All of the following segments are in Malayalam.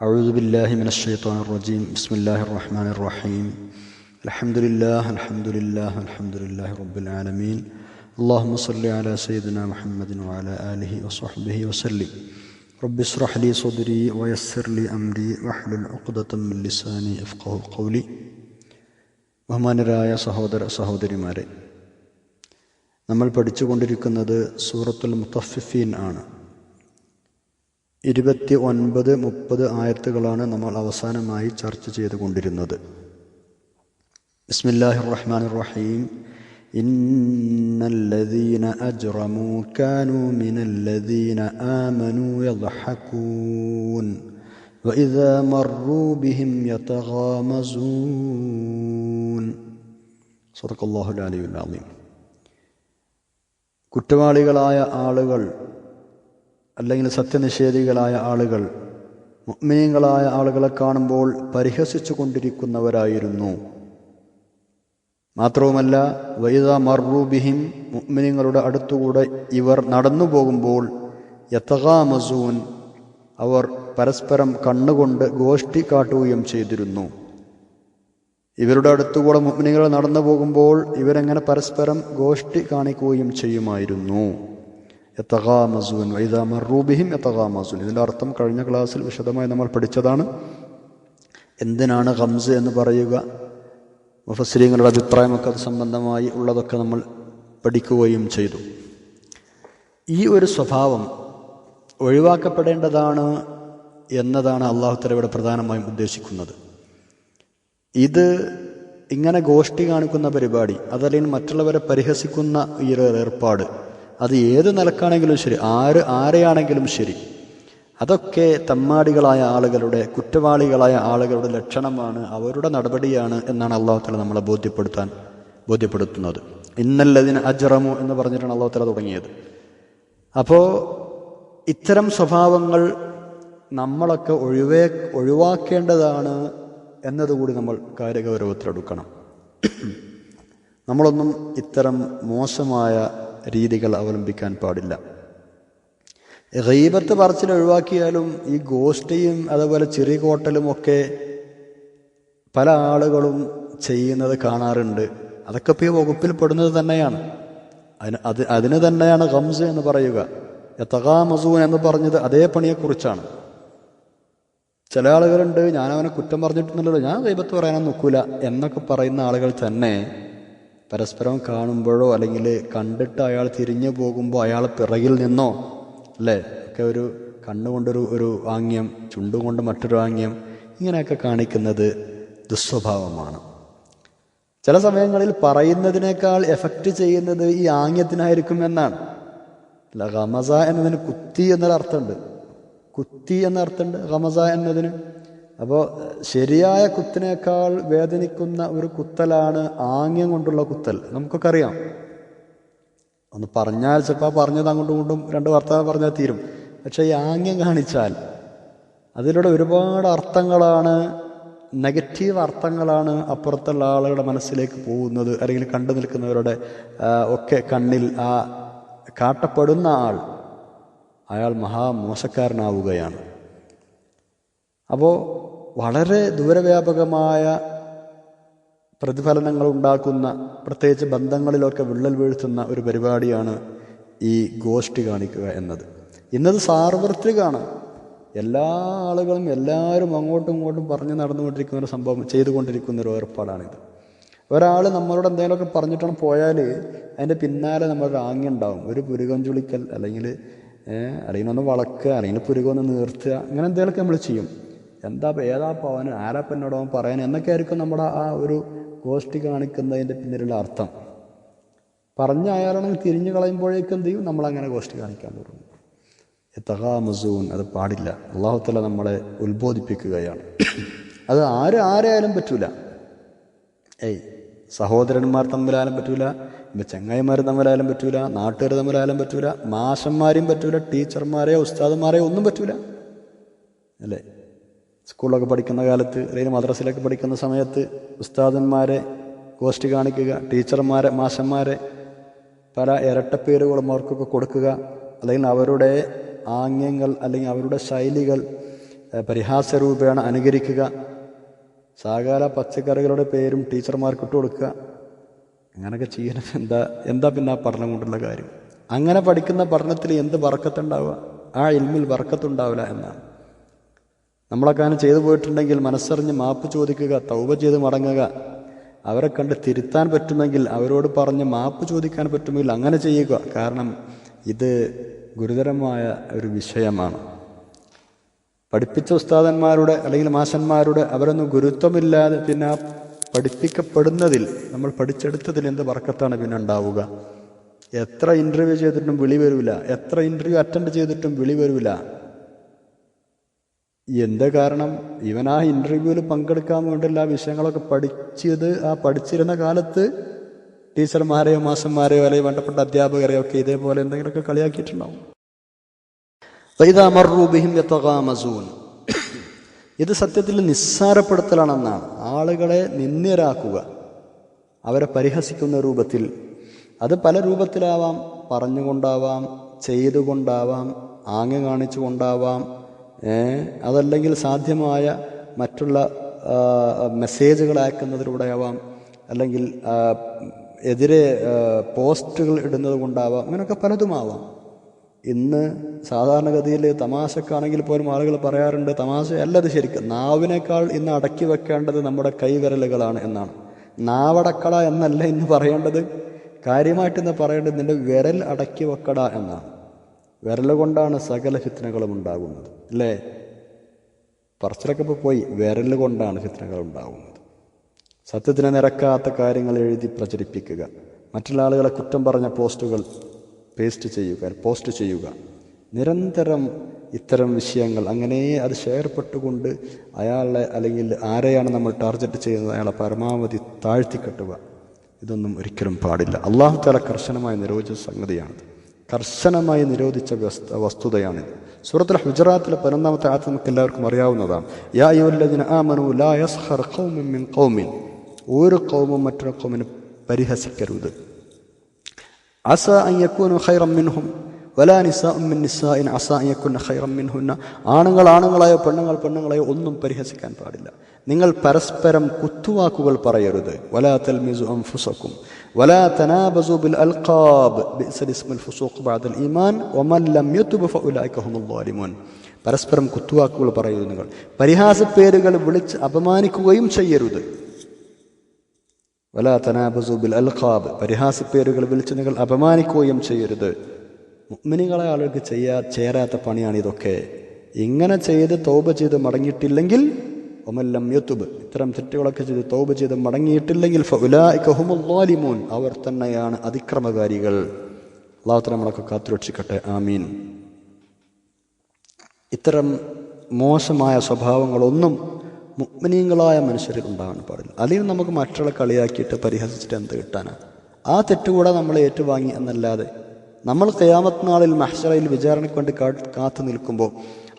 أعوذ بالله من الشيطان الرجيم بسم الله الرحمن الرحيم الحمد لله الحمد لله الحمد لله رب العالمين اللهم صل على سيدنا محمد وعلى آله وصحبه وسلم رب اشرح لي صدري ويسر لي أمري واحلل عقدة من لساني يفقه قولي ബഹുമാനരായ സഹോദര സഹോദരിമാരെ നമ്മൾ പഠിച്ചുകൊണ്ടിരിക്കുന്നത് സൂറത്തുൽ മുത്തഫിഫീൻ ആണ് ഇരുപത്തി ഒൻപത് മുപ്പത് ആയത്തുകളാണ് നമ്മൾ അവസാനമായി ചർച്ച ചെയ്തുകൊണ്ടിരുന്നത് ബിസ്മില്ലാഹി റഹ്മാൻ റഹീം إن الذين أجرموا كانوا من الذين آمنوا يضحكون وإذا مروا بهم يتغامزون صدق الله العلي العظيم കുറ്റവാളികളായ ആളുകൾ അല്ലെങ്കിൽ സത്യനിഷേധികളായ ആളുകൾ മുഗ്മീങ്ങളായ ആളുകളെ കാണുമ്പോൾ പരിഹസിച്ചു കൊണ്ടിരിക്കുന്നവരായിരുന്നു മാത്രവുമല്ല വൈദ മർറൂബിഹിം മുഗ്മിനിങ്ങളുടെ അടുത്തുകൂടെ ഇവർ നടന്നു പോകുമ്പോൾ യഥകാമസൂൻ അവർ പരസ്പരം കണ്ണുകൊണ്ട് ഗോഷ്ടി കാട്ടുകയും ചെയ്തിരുന്നു. ഇവരുടെ അടുത്തുകൂടെ മുഗ്മിനികൾ നടന്നു പോകുമ്പോൾ ഇവരെങ്ങനെ പരസ്പരം ഗോഷ്ടി കാണിക്കുകയും ചെയ്യുമായിരുന്നു. യത്തകാമസൂൻ വൈദ മർറൂബിഹിം ഇതിന്റെ അർത്ഥം കഴിഞ്ഞ ക്ലാസ്സിൽ വിശദമായി നമ്മൾ പഠിച്ചതാണ്. എന്തിനാണ് ഹംസ് എന്ന് പറയുക? മുഫസ്രീങ്ങളുടെ അഭിപ്രായമൊക്കെ അത് സംബന്ധമായി ഉള്ളതൊക്കെ നമ്മൾ പഠിക്കുകയും ചെയ്തു. ഈ ഒരു സ്വഭാവം ഒഴിവാക്കപ്പെടേണ്ടതാണ് എന്നതാണ് അള്ളാഹുത്തല ഇവിടെ പ്രധാനമായും ഉദ്ദേശിക്കുന്നത്. ഇത് ഇങ്ങനെ ഗോഷ്ഠി കാണിക്കുന്ന പരിപാടി അതല്ലെങ്കിൽ മറ്റുള്ളവരെ പരിഹസിക്കുന്ന ഈ ഒരു ഏർപ്പാട് അത് ഏത് നിലക്കാണെങ്കിലും ശരി ആര് ആരെയാണെങ്കിലും ശരി. അതൊക്കെ തമ്മാടികളായ ആളുകളുടെ കുറ്റവാളികളായ ആളുകളുടെ ലക്ഷണമാണ് അവരുടെ നടപടിയാണ് എന്നാണ് അള്ളാഹുത്തല നമ്മളെ ബോധ്യപ്പെടുത്താൻ ബോധ്യപ്പെടുത്തുന്നത്. ഇന്നല്ലതിന് അജ്റമു എന്ന് പറഞ്ഞിട്ടാണ് അള്ളാഹുത്തല തുടങ്ങിയത്. അപ്പോൾ ഇത്തരം സ്വഭാവങ്ങൾ നമ്മളൊക്കെ ഒഴിവേ ഒഴിവാക്കേണ്ടതാണ് എന്നതുകൂടി നമ്മൾ കാര്യഗൗരവത്തിലെടുക്കണം നമ്മളൊന്നും ഇത്തരം മോശമായ രീതികൾ അവലംബിക്കാൻ പാടില്ല. റീബത്ത് പറച്ചിൽ ഒഴിവാക്കിയാലും ഈ ഗോഷ്ടിയും അതുപോലെ ചെറിയ കോട്ടലും ഒക്കെ പല ആളുകളും ചെയ്യുന്നത് കാണാറുണ്ട്. അതൊക്കെ ഇപ്പോൾ ഈ വകുപ്പിൽ പെടുന്നത് തന്നെയാണ്. അതിന് അത് അതിന് തന്നെയാണ് ഖംസ് എന്ന് പറയുക. യത്തകാമസൂൻ എന്ന് പറഞ്ഞത് അതേ പണിയെക്കുറിച്ചാണ്. ചില ആളുകളുണ്ട് ഞാൻ അവനെ കുറ്റം പറഞ്ഞിട്ടുണ്ടല്ലോ ഞാൻ ദൈവത്ത് പറയാനൊന്നും നോക്കൂല എന്നൊക്കെ പറയുന്ന ആളുകൾ തന്നെ പരസ്പരം കാണുമ്പോഴോ അല്ലെങ്കിൽ കണ്ടിട്ട് അയാൾ തിരിഞ്ഞു പോകുമ്പോൾ അയാൾ പിറകിൽ നിന്നോ അല്ലേ? ഒക്കെ ഒരു കണ്ണുകൊണ്ടൊരു ഒരു ആംഗ്യം ചുണ്ടുകൊണ്ട് മറ്റൊരു ആംഗ്യം ഇങ്ങനെയൊക്കെ കാണിക്കുന്നത് ദുസ്വഭാവമാണ്. ചില സമയങ്ങളിൽ പറയുന്നതിനേക്കാൾ എഫക്റ്റ് ചെയ്യുന്നത് ഈ ആംഗ്യത്തിനായിരിക്കും എന്നാണ്. അല്ല ഗമസ എന്നതിന് കുത്തി എന്നൊരർത്ഥമുണ്ട്. കുത്തി എന്നർത്ഥമുണ്ട് ഗമസ എന്നതിന്. അപ്പോൾ ശരിയായ കുത്തിനേക്കാൾ വേദനിക്കുന്ന ഒരു കുത്തലാണ് ആംഗ്യം കൊണ്ടുള്ള കുത്തൽ. നമുക്കൊക്കെ അറിയാം. ഒന്ന് പറഞ്ഞാൽ ചിലപ്പോൾ പറഞ്ഞത് അങ്ങോട്ടും ഇങ്ങോട്ടും രണ്ട് വർത്തമാനം പറഞ്ഞാൽ തീരും. പക്ഷേ ഈ ആംഗ്യം കാണിച്ചാൽ അതിലൂടെ ഒരുപാട് അർത്ഥങ്ങളാണ് നെഗറ്റീവ് അർത്ഥങ്ങളാണ് അപ്പുറത്തുള്ള ആളുകളുടെ മനസ്സിലേക്ക് പോകുന്നത്. അല്ലെങ്കിൽ കണ്ടു നിൽക്കുന്നവരുടെ ഒക്കെ കണ്ണിൽ ആ കാട്ടപ്പെടുന്ന ആൾ അയാൾ മഹാമോശക്കാരനാവുകയാണ്. അപ്പോൾ വളരെ ദൂരവ്യാപകമായ പ്രതിഫലനങ്ങൾ ഉണ്ടാക്കുന്ന പ്രത്യേകിച്ച് ബന്ധങ്ങളിലൊക്കെ വിള്ളൽ വീഴ്ത്തുന്ന ഒരു പരിപാടിയാണ് ഈ ഗോഷ്ടി കാണിക്കുക എന്നത്. ഇന്നത് സാർവത്രികമാണ് എല്ലാ ആളുകളും എല്ലാവരും അങ്ങോട്ടും ഇങ്ങോട്ടും പറഞ്ഞ് നടന്നുകൊണ്ടിരിക്കുന്ന ഒരു സംഭവം ചെയ്തുകൊണ്ടിരിക്കുന്ന ഒരു ഏർപ്പാടാണിത്. ഒരാൾ നമ്മളോട് എന്തെങ്കിലുമൊക്കെ പറഞ്ഞിട്ടാണ് പോയാൽ അതിന്റെ പിന്നാലെ നമ്മളൊരു ആംഗ്യം ഉണ്ടാവും. ഒരു പുരുകം ചുളിക്കൽ അല്ലെങ്കിൽ അല്ലെങ്കിൽ ഒന്ന് വളക്കുക അല്ലെങ്കിൽ പുരുകം ഒന്ന് നീർത്തുക അങ്ങനെ എന്തെങ്കിലുമൊക്കെ നമ്മൾ ചെയ്യും. എന്താ ഏതാ അവൻ പറയാൻ എന്നൊക്കെ ആയിരിക്കും നമ്മുടെ ആ ഒരു ഗോഷ്ടി കാണിക്കുന്നതിന്റെ പിന്നിലുള്ള അർത്ഥം. പറഞ്ഞ അയാളാണെങ്കിൽ തിരിഞ്ഞു കളയുമ്പോഴേക്കും എന്ത് ചെയ്യും? നമ്മളങ്ങനെ ഗോഷ്ടി കാണിക്കാൻ തുടങ്ങും. തഹാമസൂൻ അത് പാടില്ല. അള്ളാഹുത്തല നമ്മളെ ഉത്ബോധിപ്പിക്കുകയാണ്. അത് ആര് ആരായാലും പറ്റൂല. ഏയ് സഹോദരന്മാർ തമ്മിലായാലും പറ്റൂല ഇപ്പം ചങ്ങായിമാർ തമ്മിലായാലും പറ്റൂല നാട്ടുകാർ തമ്മിലായാലും പറ്റൂല മാഷന്മാരെയും പറ്റൂല ടീച്ചർമാരെയോ ഉസ്താദന്മാരെയോ ഒന്നും പറ്റൂല. അല്ലേ? സ്കൂളിലൊക്കെ പഠിക്കുന്ന കാലത്ത് അല്ലെങ്കിൽ മദ്രസയിലൊക്കെ പഠിക്കുന്ന സമയത്ത് ഉസ്താദന്മാരെ ഗോഷ്ടി കാണിക്കുക ടീച്ചർമാരെ മാഷന്മാരെ പല ഇരട്ടപ്പേരുകളും അവർക്കൊക്കെ കൊടുക്കുക. അല്ലെങ്കിൽ അവരുടെ ആംഗ്യങ്ങൾ അല്ലെങ്കിൽ അവരുടെ ശൈലികൾ പരിഹാസ പരിഹാസരൂപേണ അനുകരിക്കുക. സാകാല പച്ചക്കറികളുടെ പേരും ടീച്ചർമാർക്ക് ഇട്ട് കൊടുക്കുക. അങ്ങനെയൊക്കെ ചെയ്യുന്നത് എന്താ എന്താ പിന്നെ ആ പഠനം കൊണ്ടുള്ള കാര്യം? അങ്ങനെ പഠിക്കുന്ന പഠനത്തിൽ എന്ത് വറക്കത്തുണ്ടാവുക? ആ ഇൽമിൽ വറക്കത്തുണ്ടാവില്ല എന്നാണ്. നമ്മളൊക്കെ അങ്ങനെ ചെയ്തു പോയിട്ടുണ്ടെങ്കിൽ മനസ്സറിഞ്ഞ് മാപ്പ് ചോദിക്കുക തൗബ ചെയ്ത് മടങ്ങുക. അവരെ കണ്ട് തിരുത്താൻ പറ്റുമെങ്കിൽ അവരോട് പറഞ്ഞ് മാപ്പ് ചോദിക്കാൻ പറ്റുമെങ്കിൽ അങ്ങനെ ചെയ്യുക. കാരണം ഇത് ഗുരുതരമായ ഒരു വിഷയമാണ്. പഠിപ്പിച്ച ഉസ്താദന്മാരുടെ അല്ലെങ്കിൽ മാഷന്മാരുടെ അവരൊന്നും ഗുരുത്വമില്ലാതെ പിന്നെ ആ പഠിപ്പിക്കപ്പെടുന്നതിൽ നമ്മൾ പഠിച്ചെടുത്തതിൽ എന്ത് വർക്കത്താണ് പിന്നെ ഉണ്ടാവുക? എത്ര ഇന്റർവ്യൂ ചെയ്തിട്ടും വിളി വരില്ല എത്ര ഇന്റർവ്യൂ അറ്റൻഡ് ചെയ്തിട്ടും വിളി വരില്ല എന്താ കാരണം? ഇവൻ ആ ഇന്റർവ്യൂവിൽ പങ്കെടുക്കാൻ വേണ്ടിയുള്ള ആ വിഷയങ്ങളൊക്കെ പഠിച്ചത് ആ പഠിച്ചിരുന്ന കാലത്ത് ടീച്ചർമാരെയോ മാസന്മാരെയോ അല്ലെങ്കിൽ വേണ്ടപ്പെട്ട അധ്യാപകരെയോ ഒക്കെ ഇതേപോലെ എന്തെങ്കിലുമൊക്കെ കളിയാക്കിയിട്ടുണ്ടാവും. ഫൈദാ മർറൂ ബിഹിം യതഗാമസൂൻ. ഇത് സത്യത്തിൽ നിസ്സാരപ്പെടുത്തലാണെന്നാണ്. ആളുകളെ നിന്ദ്യരാക്കുക അവരെ പരിഹസിക്കുന്ന രൂപത്തിൽ. അത് പല രൂപത്തിലാവാം. പറഞ്ഞുകൊണ്ടാവാം ചെയ്തുകൊണ്ടാവാം ആംഗ്യം കാണിച്ചുകൊണ്ടാവാം അതല്ലെങ്കിൽ സാധ്യമായ മറ്റുള്ള മെസ്സേജുകൾ അയക്കുന്നതിലൂടെ ആവാം അല്ലെങ്കിൽ എതിരെ പോസ്റ്റുകൾ ഇടുന്നത് കൊണ്ടാവാം അങ്ങനെയൊക്കെ പലതുമാവാം. ഇന്ന് സാധാരണഗതിയിൽ തമാശക്കാണെങ്കിൽ പോലും ആളുകൾ പറയാറുണ്ട് തമാശയല്ല അത് ശരിക്കും. നാവിനേക്കാൾ ഇന്ന് അടക്കി വെക്കേണ്ടത് നമ്മുടെ കൈവിരലുകളാണ് എന്നാണ്. നാവടക്കട എന്നല്ല ഇന്ന് പറയേണ്ടത്. കാര്യമായിട്ട് ഇന്ന് പറയേണ്ടത് നിന്റെ വിരൽ അടക്കി വെക്കട എന്നാണ്. വിരൽ കൊണ്ടാണ് സകല ഫിത്തനകളും ഉണ്ടാകുന്നത്. അല്ലേ? പറച്ചിലൊക്കെ പോയി. വിരൽ കൊണ്ടാണ് ഫിത്തനകൾ ഉണ്ടാകുന്നത്. സത്യത്തിന് നിരക്കാത്ത കാര്യങ്ങൾ എഴുതി പ്രചരിപ്പിക്കുക. മറ്റുള്ള ആളുകളെ കുറ്റം പറഞ്ഞ പോസ്റ്റുകൾ പേസ്റ്റ് ചെയ്യുക പോസ്റ്റ് ചെയ്യുക. നിരന്തരം ഇത്തരം വിഷയങ്ങൾ അങ്ങനെ അത് ഷെയർപ്പെട്ടുകൊണ്ട് അയാളെ അല്ലെങ്കിൽ ആരെയാണ് നമ്മൾ ടാർഗറ്റ് ചെയ്യുന്നത് അയാളെ പരമാവധി താഴ്ത്തിക്കെട്ടുക. ഇതൊന്നും ഒരിക്കലും പാടില്ല. അള്ളാഹു തല കർശനമായി നിരോധിച്ച സംഗതിയാണിത്. കർശനമായി നിരോധിച്ച വസ്തു വസ്തുതയാണിത് സൂറത്തുൽ ഹുജറാത്തിലെ പതിനൊന്നാമത്തെ ആയത്ത് നമുക്ക് എല്ലാവർക്കും അറിയാവുന്നതാണ് യാ അയ്യുഹല്ലദീന ആമനു ലാ യസ്ഖർ ഖൗമുൻ മിൻ ഖൗമിൻ ഒരു കൗമും മറ്റൊരു കൗമിനെ പരിഹസിക്കരുത് അസ അൻ യകൂനു ഖൈറൻ മിൻഹും വലാ നിസാഉം മിൻ നിസാഇൻ അസ അൻ യകുന ഖൈറൻ മിൻഹുന്ന ആണുങ്ങൾ ആണുങ്ങളായോ പെണ്ണുങ്ങൾ പെണ്ണുങ്ങളായോ ഒന്നും പരിഹസിക്കാൻ പാടില്ല നിങ്ങൾ പരസ്പരം കുത്തുവാക്കുകൾ പറയരുത് വലാ തൽമിസു അൻഫുസക്കും വലാ തനാബസു ബിൽ അൽഖാബ് ബിഅസൽ ഇസ്മുൽ ഫുസൂഖ് ബഅദൽ ഈമാൻ വമൻ ലം യതുബ് ഫഉലൈക ഹുമുൽ ളാലിമൂൻ പരസ്പരം കുത്തുവാക്കുകൾ പറയരുത് നിങ്ങൾ പരിഹാസപ്പേരുകൾ വിളിച്ച് അപമാനിക്കുകയും ചെയ്യരുത് വലാ തനാബസു ബിൽ അൽഖാബ് പരിഹാസപ്പേരുകൾ വിളിച്ച് നിങ്ങൾ അപമാനിക്കുകയും ചെയ്യരുത് മുഅ്മിനീങ്ങളെ ആളുകൾക്ക് ചെയ്യാ ചേരാത്ത പണിയാണ് ഇതൊക്കെ. ഇങ്ങനെ ചെയ്ത് തൗബ ചെയ്ത് മടങ്ങിയിട്ടില്ലെങ്കിൽ ഒമല്ലം യത്തുബ് ഇത്തരം തെറ്റുകളൊക്കെ ചെയ്ത് തൗബ ചെയ്ത് മടങ്ങിയിട്ടില്ലെങ്കിൽ ഹുമുൽ അവർ തന്നെയാണ് അതിക്രമകാരികൾ. അള്ളാഹു നമ്മളൊക്കെ കാത്തുരക്ഷിക്കട്ടെ. ആമീൻ. ഇത്തരം മോശമായ സ്വഭാവങ്ങളൊന്നും മുഗ്നീയങ്ങളായ മനുഷ്യരിൽ ഉണ്ടാകാൻ പാടില്ല. അതിൽ നമുക്ക് മറ്റുള്ള കളിയാക്കിയിട്ട് പരിഹസിച്ചിട്ട് എന്ത് കിട്ടാനാണ് ആ തെറ്റുകൂടെ നമ്മൾ ഏറ്റുവാങ്ങി എന്നല്ലാതെ നമ്മൾ കയാമത്ത് നാളിൽ മഹ്ഷറയിൽ വിചാരണയ്ക്ക് വേണ്ടി കാത്തു നിൽക്കുമ്പോൾ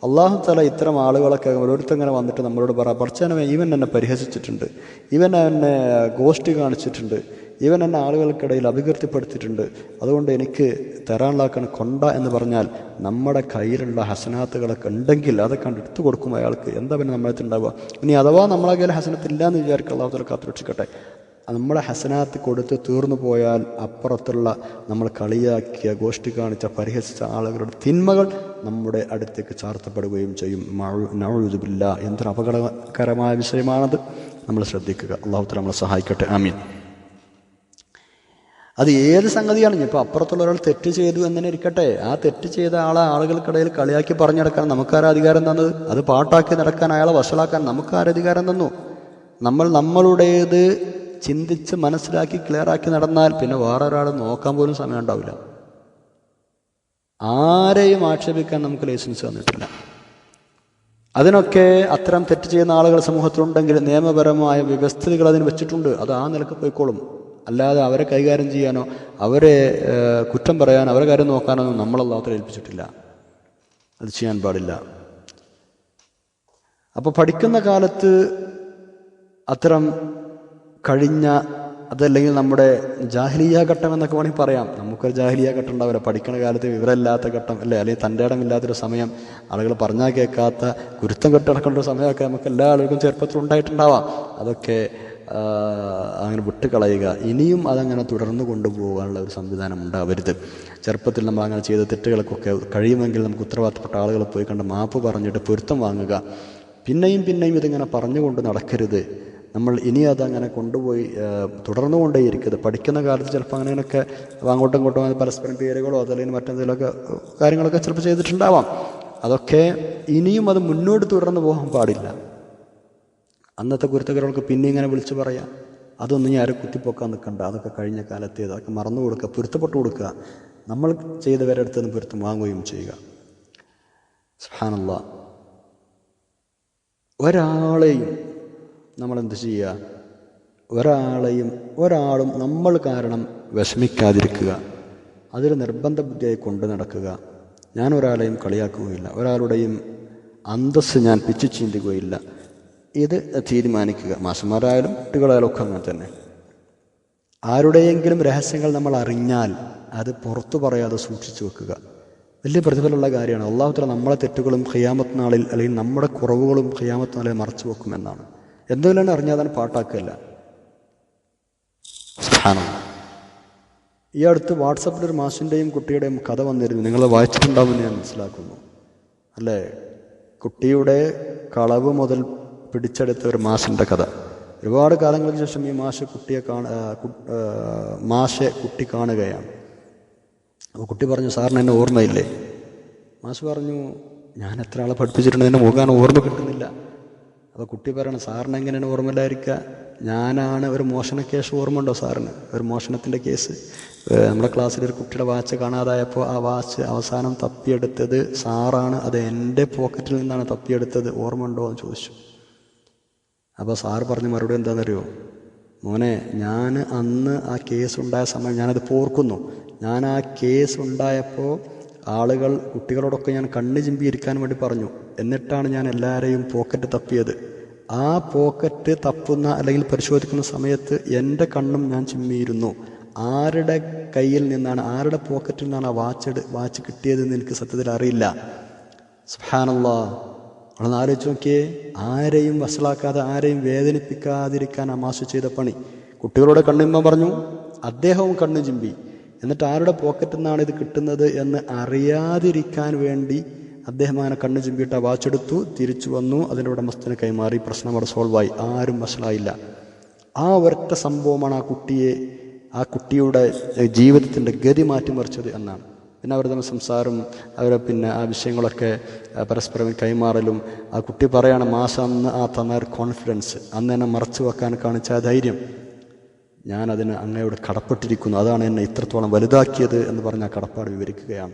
അള്ളാഹു തല ഇത്തരം ആളുകളൊക്കെ ഓരോരുത്തങ്ങനെ വന്നിട്ട് നമ്മളോട് പറ പറച്ചനെ ഇവൻ എന്നെ പരിഹസിച്ചിട്ടുണ്ട്. ഇവൻ എന്നെ ഗോഷ്ടി കാണിച്ചിട്ടുണ്ട്. ഇവൻ എന്നെ ആളുകൾക്കിടയിൽ അഭികീർത്തിപ്പെടുത്തിയിട്ടുണ്ട് അതുകൊണ്ട് എനിക്ക് തരാനുള്ളാക്കാൻ കൊണ്ട എന്ന് പറഞ്ഞാൽ നമ്മുടെ കയ്യിലുള്ള ഹസനാത്തുകളൊക്കെ ഉണ്ടെങ്കിൽ അതൊക്കെ എടുത്തു കൊടുക്കും അയാൾക്ക്. എന്താ പിന്നെ നമ്മളെ ഉണ്ടാവുക? ഇനി അഥവാ നമ്മളെ കയ്യിൽ ഹസനത്ത് ഇല്ല എന്ന് വിചാരിക്കുക അള്ളാഹു തല കാത്തുരക്ഷിക്കട്ടെ. നമ്മുടെ ഹസനാത്ത് കൊടുത്ത് തീർന്നു പോയാൽ അപ്പുറത്തുള്ള നമ്മൾ കളിയാക്കിയ ഗോഷ്ടി കാണിച്ച പരിഹസിച്ച ആളുകളുടെ തിന്മകൾ നമ്മുടെ അടുത്തേക്ക് ചാർത്തപ്പെടുകയും ചെയ്യും. നഴുതുമില്ല എന്തൊരു അപകടകരമായ വിഷയമാണത്. നമ്മൾ ശ്രദ്ധിക്കുക. അള്ളാഹുത്തല നമ്മളെ സഹായിക്കട്ടെ. ആമീൻ. അത് ഏത് സംഗതിയാണ്? ഇപ്പോൾ അപ്പുറത്തുള്ള ഒരാൾ തെറ്റ് ചെയ്തു എന്ന് ഇരിക്കട്ടെ. ആ തെറ്റ് ചെയ്ത ആളെ ആളുകൾക്കിടയിൽ കളിയാക്കി പറഞ്ഞു നടക്കാൻ നമുക്കാരും അധികാരം തന്നത്? അത് പാട്ടാക്കി നടക്കാൻ അയാളെ വഷളാക്കാൻ നമുക്കാരധികാരം തന്നു? നമ്മൾ നമ്മളുടേത് ചിന്തിച്ച് മനസ്സിലാക്കി ക്ലിയറാക്കി നടന്നാൽ പിന്നെ വേറെ ഒരാൾ നോക്കാൻ പോലും സമയം ഉണ്ടാവില്ല. ആരെയും ആക്ഷേപിക്കാൻ നമുക്ക് ലൈസൻസ് തന്നിട്ടില്ല. അതിനൊക്കെ അത്തരം തെറ്റ് ചെയ്യുന്ന ആളുകൾ സമൂഹത്തിലുണ്ടെങ്കിൽ നിയമപരമായ വ്യവസ്ഥിതികൾ അതിന് വെച്ചിട്ടുണ്ട്. അത് ആ നിലയ്ക്ക് പോയിക്കോളും. അല്ലാതെ അവരെ കൈകാര്യം ചെയ്യാനോ അവരെ കുറ്റം പറയാനോ അവരെ കാര്യം നോക്കാനോ ഒന്നും നമ്മളല്ലാത്ത ഏൽപ്പിച്ചിട്ടില്ല. അത് ചെയ്യാൻ പാടില്ല. അപ്പോൾ പഠിക്കുന്ന കാലത്ത് അത്തരം കഴിഞ്ഞ അതല്ലെങ്കിൽ നമ്മുടെ ജാഹ്ലിയ ഘട്ടം എന്നൊക്കെ വേണമെങ്കിൽ പറയാം. നമുക്കൊരു ജാഹ്ലിയ ഘട്ടം ഉണ്ടാവില്ല. പഠിക്കുന്ന കാലത്ത് വിവരമില്ലാത്ത ഘട്ടം അല്ലേ? അല്ലെങ്കിൽ തന്റെ ഇടമില്ലാത്തൊരു സമയം ആളുകൾ പറഞ്ഞാൽ കേൾക്കാത്ത ഗുരുത്തം കെട്ട് നടക്കേണ്ട ഒരു സമയമൊക്കെ നമുക്ക് എല്ലാ ആളുകൾക്കും ചെറുപ്പത്തിൽ ഉണ്ടായിട്ടുണ്ടാവാം. അതൊക്കെ അങ്ങനെ വിട്ടുകളയുക. ഇനിയും അതങ്ങനെ തുടർന്ന് കൊണ്ടുപോകാനുള്ള ഒരു സംവിധാനം ഉണ്ടാവരുത്. ചെറുപ്പത്തിൽ നമ്മൾ അങ്ങനെ ചെയ്ത തെറ്റുകൾക്കൊക്കെ കഴിയുമെങ്കിൽ നമുക്ക് ഉത്തരവാദിത്തപ്പെട്ട ആളുകളെ പോയി കണ്ട് മാപ്പ് പറഞ്ഞിട്ട് പൊരുത്തം വാങ്ങുക. പിന്നെയും പിന്നെയും ഇതിങ്ങനെ പറഞ്ഞുകൊണ്ട് നടക്കരുത്. നമ്മൾ ഇനി അതങ്ങനെ കൊണ്ടുപോയി ആ, തുടർന്നുകൊണ്ടേയിരിക്കരുത്. പഠിക്കുന്ന കാലത്ത് ചിലപ്പോൾ അങ്ങനെയൊക്കെ അങ്ങോട്ടും ഇങ്ങോട്ടും അത് പരസ്പരം പേരുകളോ അതല്ലെങ്കിൽ മറ്റെന്തെങ്കിലുമൊക്കെ കാര്യങ്ങളൊക്കെ ചിലപ്പോൾ ചെയ്തിട്ടുണ്ടാവാം. അതൊക്കെ ഇനിയും അത് മുന്നോട്ട് തുടർന്ന് പോകാൻ പാടില്ല. അന്നത്തെ കുരുത്തക്കരകൾക്ക് പിന്നെ ഇങ്ങനെ വിളിച്ചു പറയാം അതൊന്നും ഞാൻ കുത്തിപ്പോക്കാൻ നിൽക്കണ്ട. അതൊക്കെ കഴിഞ്ഞ കാലത്തെ അതൊക്കെ മറന്നു കൊടുക്കുക പൊരുത്തപ്പെട്ട് കൊടുക്കുക. നമ്മൾ ചെയ്തവരുടെ അടുത്ത് നിന്ന് പൊരുത്തം വാങ്ങുകയും ചെയ്യുക. സുഹാനുള്ള ഒരാളെയും നമ്മൾ എന്ത് ചെയ്യുക? ഒരാളെയും ഒരാളും നമ്മൾ കാരണം വിഷമിക്കാതിരിക്കുക. അതൊരു നിർബന്ധ ബുദ്ധിയായി കൊണ്ടു നടക്കുക. ഞാൻ ഒരാളെയും കളിയാക്കുകയില്ല. ഒരാളുടെയും അന്തസ്സ് ഞാൻ പിച്ചു ചിന്തിക്കുകയില്ല ഇത് തീരുമാനിക്കുക. മാഷന്മാരായാലും കുട്ടികളായാലും ഒക്കെ അങ്ങനെ തന്നെ. ആരുടെയെങ്കിലും രഹസ്യങ്ങൾ നമ്മൾ അറിഞ്ഞാൽ അത് പുറത്തു പറയാതെ സൂക്ഷിച്ചു വെക്കുക. വലിയ പ്രതിഫലമുള്ള കാര്യമാണ്. അള്ളാഹുത്തല നമ്മളെ തെറ്റുകളും ഖിയാമത്ത് നാളിൽ അല്ലെങ്കിൽ നമ്മുടെ കുറവുകളും ഖിയാമത്ത് നാളിൽ മറച്ചു വെക്കുമെന്നാണ് എന്തെങ്കിലും അറിഞ്ഞാൽ തന്നെ പാട്ടാക്കുകയല്ല. ഈ അടുത്ത് വാട്സപ്പിൽ ഒരു മാഷിന്റെയും കുട്ടിയുടെയും കഥ വന്നിരുന്നു. നിങ്ങൾ വായിച്ചിട്ടുണ്ടാവുമെന്ന് ഞാൻ മനസ്സിലാക്കുന്നു. അല്ലേ? കുട്ടിയുടെ കളവ് മുതൽ പിടിച്ചെടുത്ത ഒരു മാഷിന്റെ കഥ. ഒരുപാട് കാലങ്ങൾക്ക് ശേഷം ഈ മാഷ് കുട്ടിയെ കാണ മാഷെ കുട്ടി കാണുകയാണ്. അപ്പോൾ കുട്ടി പറഞ്ഞു സാറിന് എന്നെ ഓർമ്മയില്ലേ? മാഷ് പറഞ്ഞു ഞാൻ എത്ര ആളെ പഠിപ്പിച്ചിട്ടുണ്ട് എന്നെ മുഖാൻ ഓർമ്മ കിട്ടുന്നില്ല. അപ്പോൾ കുട്ടി പറയണം സാറിന് എങ്ങനെയാണ് ഓർമ്മയിലായിരിക്കുക? ഞാനാണ് ഒരു മോഷണ കേസ് ഓർമ്മ ഉണ്ടോ സാറിന്? ഒരു മോഷണത്തിന്റെ കേസ്. നമ്മുടെ ക്ലാസ്സിൽ ഒരു കുട്ടിയുടെ വാച്ച് കാണാതായപ്പോൾ ആ വാച്ച് അവസാനം തപ്പിയെടുത്തത് സാറാണ്. അത് എന്റെ പോക്കറ്റിൽ നിന്നാണ് തപ്പിയെടുത്തത്. ഓർമ്മ ഉണ്ടോ എന്ന് ചോദിച്ചു. അപ്പോൾ സാർ പറഞ്ഞ മറുപടി എന്താണെന്നറിയോ? മോനെ ഞാൻ അന്ന് ആ കേസ് ഉണ്ടായ സമയം ഞാനത് പോർക്കുന്നു. ഞാൻ ആ കേസ് ഉണ്ടായപ്പോൾ ആളുകൾ കുട്ടികളോടൊക്കെ ഞാൻ കണ്ണ് ചിമ്പി ഇരിക്കാൻ വേണ്ടി പറഞ്ഞു. എന്നിട്ടാണ് ഞാൻ എല്ലാവരെയും പോക്കറ്റ് തപ്പിയത്. ആ പോക്കറ്റ് തപ്പുന്ന അല്ലെങ്കിൽ പരിശോധിക്കുന്ന സമയത്ത് എന്റെ കണ്ണും ഞാൻ ചിമ്മിയിരുന്നു. ആരുടെ കയ്യിൽ നിന്നാണ് ആരുടെ പോക്കറ്റിൽ നിന്നാണ് ആ വാച്ച് വാച്ച് കിട്ടിയതെന്ന് എനിക്ക് സത്യത്തിൽ അറിയില്ല. സുഹാനുള്ള നമ്മളൊന്ന് ആലോചിച്ച് നോക്കിയേ ആരെയും വഷളാക്കാതെ ആരെയും വേദനിപ്പിക്കാതിരിക്കാൻ അമാശ ചെയ്ത പണി. കുട്ടികളോട് കണ്ണിമ്മ പറഞ്ഞു അദ്ദേഹവും കണ്ണു ചിമ്പി എന്നിട്ട് ആരുടെ പോക്കറ്റിൽ നിന്നാണ് ഇത് കിട്ടുന്നത് എന്ന് അറിയാതിരിക്കാൻ വേണ്ടി അദ്ദേഹം അങ്ങനെ കണ്ണു ചുമ്പിയിട്ട് ആ വാച്ചെടുത്തു തിരിച്ചു വന്നു അതിന്റെ ഉടമസ്ഥന് കൈമാറി. പ്രശ്നം അവിടെ സോൾവായി ആരും വഷളായില്ല. ആ ഒരൊറ്റ സംഭവമാണ് ആ കുട്ടിയെ ആ കുട്ടിയുടെ ജീവിതത്തിന്റെ ഗതി മാറ്റിമറിച്ചത് എന്നാണ്. പിന്നെ അവർ തമ്മിൽ സംസാരം അവരെ പിന്നെ ആ വിഷയങ്ങളൊക്കെ പരസ്പരം കൈമാറലും. ആ കുട്ടി പറയാണ് മാസം അന്ന് ആ തന്ന കോൺഫിഡൻസ് അന്ന് തന്നെ മറച്ചു വെക്കാൻ കാണിച്ച ആ ധൈര്യം. ഞാൻ അതിന് അങ്ങയോട് കടപ്പെട്ടിരിക്കുന്നു. അതാണ് എന്നെ ഇത്രത്തോളം വലുതാക്കിയത് എന്ന് പറഞ്ഞ കടപ്പാട് വിവരിക്കുകയാണ്.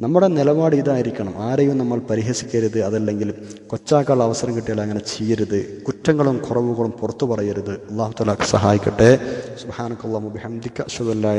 നമ്മുടെ നിലപാട് ഇതായിരിക്കണം. ആരെയും നമ്മൾ പരിഹസിക്കരുത് അതല്ലെങ്കിൽ കൊച്ചാക്കാൾ അവസരം കിട്ടിയാൽ അങ്ങനെ ചെയ്യരുത്. കുറ്റങ്ങളും കുറവുകളും പുറത്തു പറയരുത്. അള്ളാഹു തലാഖ് സഹായിക്കട്ടെ. സുഹാനക്കല്ലാഹു ബിഹംദിക അഷ്ഹദു അല്ലാ